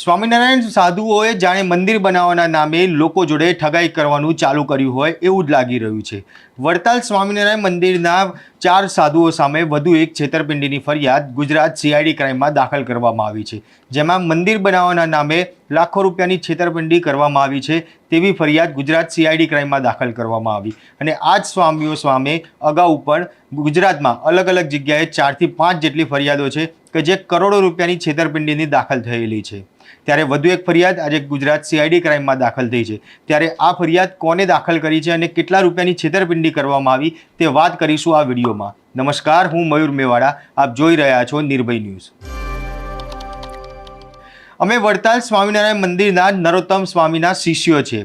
સ્વામિનારાયણ સાધુઓએ જાણે મંદિર બનાવવાના નામે લોકો જોડે ઠગાઈ કરવાનું ચાલુ કર્યું હોય એવું જ લાગી રહ્યું છે. વડતાલ સ્વામિનારાયણ મંદિરના ચાર સાધુઓ સામે વધુ એક છેતરપિંડીની ફરિયાદ ગુજરાત સીઆઈડી ક્રાઇમમાં દાખલ કરવામાં આવી છે. જેમાં મંદિર બનાવવાના નામે લાખો રૂપિયાની છેતરપિંડી કરવામાં આવી છે. તેવી ફરિયાદ ગુજરાત સીઆઈડી ક્રાઇમમાં દાખલ કરવામાં આવી. અને આ જ સ્વામીઓ સામે અગાઉ પણ ગુજરાતમાં અલગ અલગ જગ્યાએ ચારથી પાંચ જેટલી ફરિયાદો છે કે જે કરોડો રૂપિયાની છેતરપિંડીની દાખલ થયેલી છે. ત્યારે વધુ એક ફરિયાદ આજે ગુજરાત સીઆઈડી ક્રાઇમમાં દાખલ થઈ છે. ત્યારે આ ફરિયાદ કોને દાખલ કરી છે અને કેટલા રૂપિયાની છેતરપિંડી કરવામાં આવી તે વાત કરીશું આ વિડીયોમાં. નમસ્કાર, હું મયુર મેવાડા. આપ જોઈ રહ્યા છો નિર્ભય ન્યૂઝ. અમે વડતાલ સ્વામિનારાયણ મંદિરના નરોત્તમ સ્વામીના શિષ્યો છે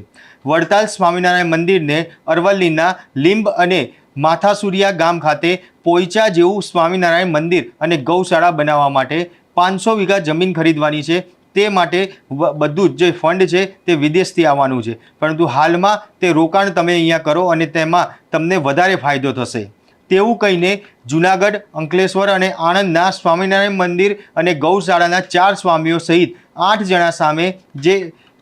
વડતાલ સ્વામિનારાયણ મંદિરને અરવલ્લીના લીંબ અને માથાસુરિયા ગામ ખાતે પોઈચા જેવું સ્વામિનારાયણ મંદિર અને ગૌશાળા બનાવવા માટે પાંચસો વીઘા જમીન ખરીદવાની છે. તે માટે બધું જ જે ફંડ છે તે વિદેશથી આવવાનું છે. પરંતુ હાલમાં તે રોકાણ તમે અહીંયા કરો અને તેમાં તમને વધારે ફાયદો થશે. તેવું કહીને જુનાગઢ, અંકલેશ્વર અને આણંદના સ્વામિનારાયણ મંદિર અને ગૌશાળાના ચાર સ્વામીઓ સહિત આઠ જણા સામે જે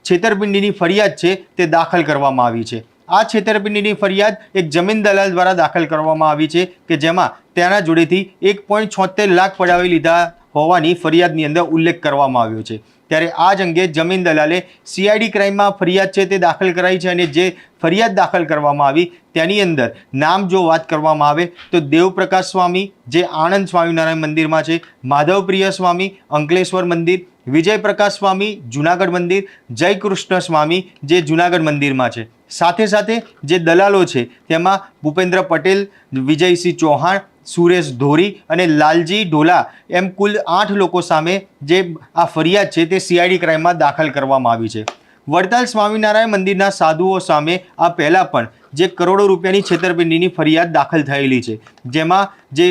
છેતરપિંડીની ફરિયાદ છે તે દાખલ કરવામાં આવી છે. આ છેતરપિંડીની ફરિયાદ એક જમીન દલાલ દ્વારા દાખલ કરવામાં આવી છે કે જેમાં તેના જોડેથી એક પોઈન્ટ છોતેર લાખ પડાવી લીધા હોવાની ફરિયાદની અંદર ઉલ્લેખ કરવામાં આવ્યો છે. ત્યારે આ જ અંગે જમીન દલાલે સીઆઈડી ક્રાઇમમાં ફરિયાદ છે તે દાખલ કરાઈ છે અને જે ફરિયાદ દાખલ કરવામાં આવી તેની અંદર નામ જો વાત કરવામાં આવે તો દેવપ્રકાશ સ્વામી, જે આણંદ સ્વામિનારાયણ મંદિરમાં છે, માધવપ્રિય સ્વામી, અંકલેશ્વર મંદિર, વિજયપ્રકાશ સ્વામી, જુનાગઢ મંદિર, જયકૃષ્ણ સ્વામી, જે જુનાગઢ મંદિરમાં છે. સાથે સાથે જે દલાલો છે તેમાં ભૂપેન્દ્ર પટેલ, વિજયસિંહ ચૌહાણ સુરેશ ધોરી અને લાલજી ઢોલા એમ કુલ આઠ લોકો સામે જે આ ફરિયાદ છે તે સીઆઈડી ક્રાઇમમાં દાખલ કરવામાં આવી છે. વડતાલ સ્વામિનારાયણ મંદિરના સાધુઓ સામે આ પહેલાં પણ જે કરોડો રૂપિયાની છેતરપિંડીની ફરિયાદ દાખલ થયેલી છે. જેમાં જે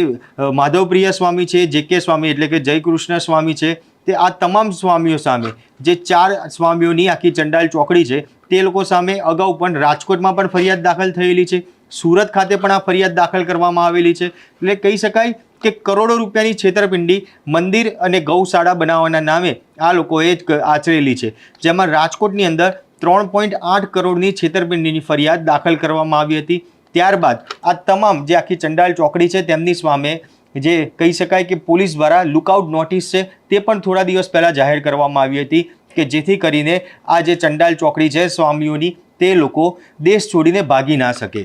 માધવપ્રિય સ્વામી છે, જે કે સ્વામી એટલે કે જયકૃષ્ણ સ્વામી છે, તે આ તમામ સ્વામીઓ સામે જે ચાર સ્વામીઓની આખી ચંડાલ ચોકડી છે, તે લોકો સામે અગાઉ પણ રાજકોટમાં પણ ફરિયાદ દાખલ થયેલી છે. સુરત ખાતે પણ આ ફરિયાદ દાખલ કરવામાં આવેલી છે. એટલે કહી શકાય કે કરોડો રૂપિયાની છેતરપિંડી મંદિર અને ગૌશાળા બનાવવાના નામે આ લોકોએ આચરેલી છે. જેમાં રાજકોટની અંદર ત્રણ પોઈન્ટ આઠ કરોડની છેતરપિંડીની ફરિયાદ દાખલ કરવામાં આવી હતી. ત્યારબાદ આ તમામ જે આખી ચંડાલ ચોકડી છે તેમની સામે જે કહી શકાય કે પોલીસ દ્વારા લુકઆઉટ નોટિસ છે તે પણ થોડા દિવસ પહેલાં જાહેર કરવામાં આવી હતી કે જેથી કરીને આ જે ચંડાલ ચોકડી છે સ્વામીઓની તે લોકો દેશ છોડીને ભાગી ના શકે.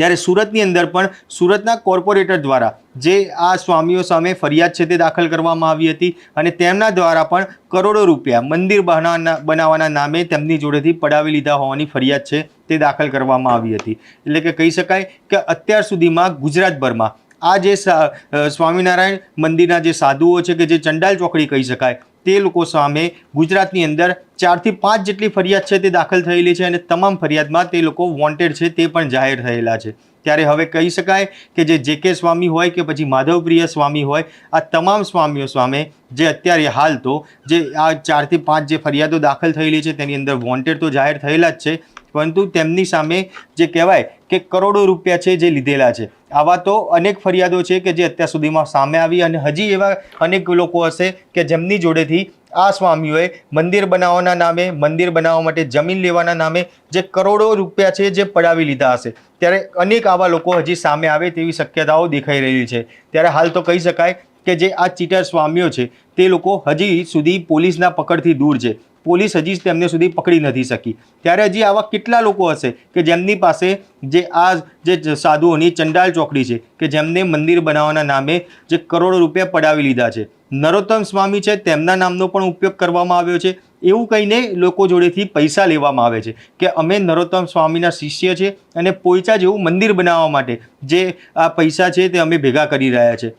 ત્યારે સુરતની અંદર પણ સુરતના કોર્પોરેટર દ્વારા જે આ સ્વામીઓ સામે ફરિયાદ છે તે દાખલ કરવામાં આવી હતી અને તેમના દ્વારા પણ કરોડો રૂપિયા મંદિર બનાવવાના નામે તેમની જોડેથી પડાવી લીધા હોવાની ફરિયાદ છે તે દાખલ કરવામાં આવી હતી. એટલે કે કહી શકાય કે અત્યાર સુધીમાં ગુજરાતભરમાં આ જે સ્વામિનારાયણ મંદિરના જે સાધુઓ છે કે જે ચંડાલ ચોકડી કહી શકાય, તે લોકો સામે ગુજરાતની અંદર ચારથી પાંચ જેટલી ફરિયાદ છે તે દાખલ થયેલી છે અને તમામ ફરિયાદમાં તે લોકો વોન્ટેડ છે તે પણ જાહેર થયેલા છે. ત્યારે હવે કહી શકાય કે જે જે કે સ્વામી હોય કે પછી માધવપ્રિય સ્વામી હોય, આ તમામ સ્વામીઓ સામે જે અત્યારે હાલ તો જે આ ચારથી પાંચ જે ફરિયાદો દાખલ થયેલી છે તેની અંદર વોન્ટેડ તો જાહેર થયેલા જ છે પરંતુ તેમની સામે જે કહેવાય કે કરોડો રૂપિયા છે જે લીધેલા છે. આવા તો અનેક ફરિયાદો છે કે જે અત્યાર સુધીમાં સામે આવી અને હજી એવા અનેક લોકો હશે કે જેમની જોડેથી આ સ્વામીઓએ મંદિર બનાવવાના નામે, મંદિર બનાવવા માટે જમીન લેવાના નામે જે કરોડો રૂપિયા છે જે પડાવી લીધા હશે. ત્યારે અનેક આવા લોકો હજી સામે આવે તેવી શક્યતાઓ દેખાઈ રહી છે. ત્યારે હાલ તો કહી શકાય કે જે આ ચીટર સ્વામીઓ છે તે લોકો હજી સુધી પોલીસના પકડથી દૂર છે. પોલીસ હજી તેમને સુધી પકડી નથી શકી. ત્યારે હજી આવા કેટલા લોકો હશે કે જેમની પાસે જે આ જે સાધુઓની ચંડાલ ચોકડી છે, કે જેમને મંદિર બનાવવાના નામે જે કરોડો રૂપિયા પડાવી લીધા છે? નરોત્તમ સ્વામી છે, તેમના નામનો પણ ઉપયોગ કરવામાં આવ્યો છે. એવું કહીને લોકો જોડેથી પૈસા લેવામાં આવે છે કે અમે નરોત્તમ સ્વામીના શિષ્ય છે અને પોઈચા જેવું મંદિર બનાવવા માટે જે આ પૈસા છે તે અમે ભેગા કરી રહ્યા છે.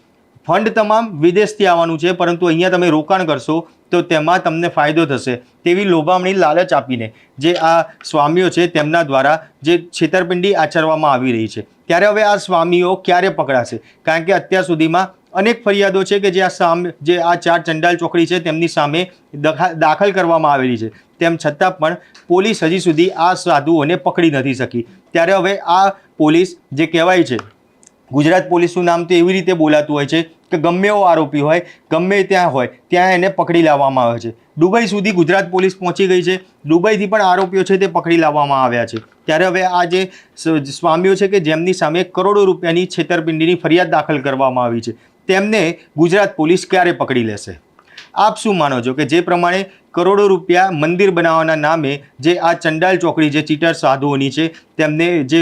ફંડ તમામ વિદેશથી આવવાનું છે, પરંતુ અહીંયા તમે રોકાણ કરશો તો તેમાં તમને ફાયદો થશે. તેવી લોભામણી લાલચ આપીને જે આ સ્વામીઓ છે તેમના દ્વારા જે છેતરપિંડી આચરવામાં આવી રહી છે. ત્યારે હવે આ સ્વામીઓ ક્યારે પકડાશે? કારણ કે અત્યાર સુધીમાં અનેક ફરિયાદો છે કે જે આ સામે જે આ ચાર ચંડાલ ચોકડી છે તેમની સામે દખા- દાખલ કરવામાં આવેલી છે. તેમ છતાં પણ પોલીસ હજી સુધી આ સાધુઓને પકડી નથી શકી. ત્યારે હવે આ પોલીસ જે કહેવાય છે ગુજરાત પોલીસનું નામ તો એવી રીતે બોલાતું હોય છે કે ગમે એવો આરોપી હોય, ગમે ત્યાં હોય, ત્યાં એને પકડી લાવવામાં આવે છે. દુબઈ સુધી ગુજરાત પોલીસ પહોંચી ગઈ છે. દુબઈથી પણ આરોપીઓ છે તે પકડી લાવવામાં આવ્યા છે. ત્યારે હવે આ જે સ્વામીઓ છે કે જેમની સામે કરોડો રૂપિયાની છેતરપિંડીની ફરિયાદ દાખલ કરવામાં આવી છે, તેમને ગુજરાત પોલીસ ક્યારે પકડી લેશે? આપ શું માનો છો કે જે પ્રમાણે કરોડો રૂપિયા મંદિર બનાવવાના નામે જે આ ચંડાલ ચોકડી જે ચીટર સાધુઓની છે, તેમને જે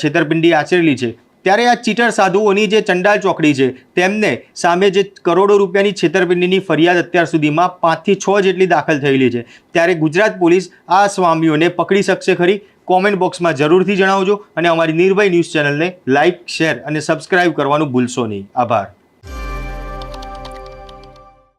છેતરપિંડી આચરેલી છે ત્યારે આ ચીટર સાધુઓની જે ચંડાલ ચોકડી છે, તેમને સામે જે કરોડો રૂપિયાની છેતરપિંડીની ફરિયાદ અત્યાર સુધીમાં પાંચથી છ જેટલી દાખલ થયેલી છે. ત્યારે ગુજરાત પોલીસ આ સ્વામીઓને પકડી શકશે ખરી? કોમેન્ટ બોક્સમાં જરૂરથી જણાવજો અને અમારી નિર્ભય ન્યૂઝ ચેનલને લાઇક શેર અને સબસ્ક્રાઇબ કરવાનું ભૂલશો નહીં. આભાર.